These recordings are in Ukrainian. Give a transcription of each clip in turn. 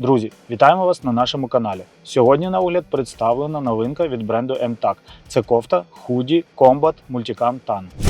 Друзі, вітаємо вас на нашому каналі. Сьогодні на огляд представлена новинка від бренду MTAC. Це кофта худі, комбат, мультикам Tan.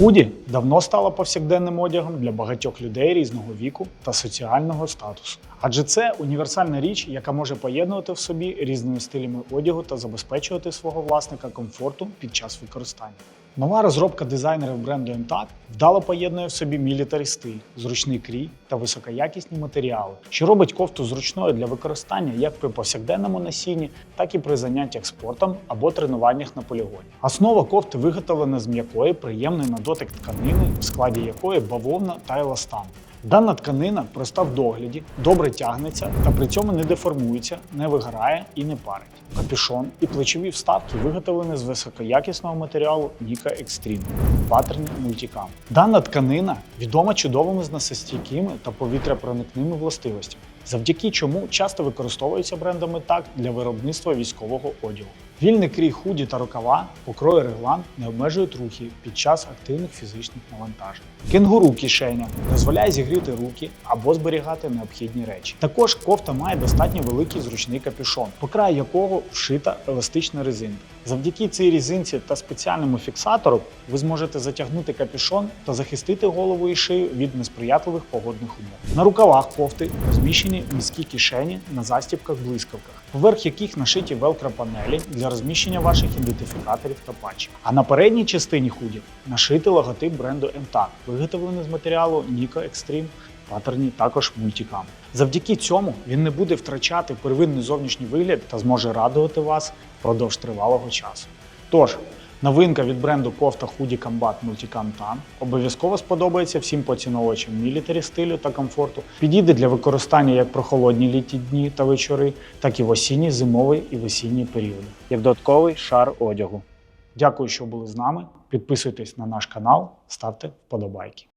Худі давно стала повсякденним одягом для багатьох людей різного віку та соціального статусу. Адже це універсальна річ, яка може поєднувати в собі різними стилями одягу та забезпечувати свого власника комфорту під час використання. Нова розробка дизайнерів бренду MTAC вдало поєднує в собі мілітарі стиль, зручний крій та високоякісні матеріали, що робить кофту зручною для використання як при повсякденному носінні, так і при заняттях спортом або тренуваннях на полігоні. Основа кофти виготовлена з м'якої, приємної на дотик тканини, в складі якої бавовна та еластан. Дана тканина проста в догляді, добре тягнеться та при цьому не деформується, не вигорає і не парить. Капюшон і плечові вставки виготовлені з високоякісного матеріалу Nika Extreme патерні мультикам. Дана тканина відома чудовими зносостійкими та повітряпроникними властивостями, завдяки чому часто використовується брендами так для виробництва військового одягу. Вільний крій худі та рукава, покрой реглан не обмежують рухи під час активних фізичних навантажень. Кенгуру кишеня дозволяє зігріти руки або зберігати необхідні речі. Також кофта має достатньо великий зручний капюшон, по краю якого вшита еластична резинка. Завдяки цій резинці та спеціальному фіксатору ви зможете затягнути капюшон та захистити голову і шию від несприятливих погодних умов. На рукавах кофти розміщені низькі кишені на застібках блискавках, поверх яких нашиті велкро-панелі для розміщення ваших ідентифікаторів та патчів. А на передній частині худі нашити логотип бренду MTAC, виготовлений з матеріалу Nika Extreme паттерні також мультикам. Завдяки цьому він не буде втрачати первинний зовнішній вигляд та зможе радувати вас впродовж тривалого часу. Тож, новинка від бренду кофта Hoodie Combat Multicam Tan обов'язково сподобається всім поціновувачам мілітарі стилю та комфорту. Підійде для використання як прохолодні літні дні та вечори, так і в осінній, зимовий і весінній періоди, як додатковий шар одягу. Дякую, що були з нами. Підписуйтесь на наш канал, ставте вподобайки.